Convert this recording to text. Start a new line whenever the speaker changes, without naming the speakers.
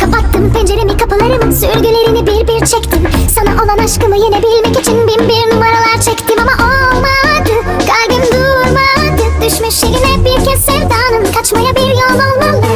Kapattım penceremi kapılarımı Sürgülerini bir bir çektim. Sana olan aşkımı yenebilmek için Bin bir numaralar çektim. Ama olmadı Kalbim durmadı. Düşmüş eline bir kez sevdanın. Kaçmaya bir yol olmalı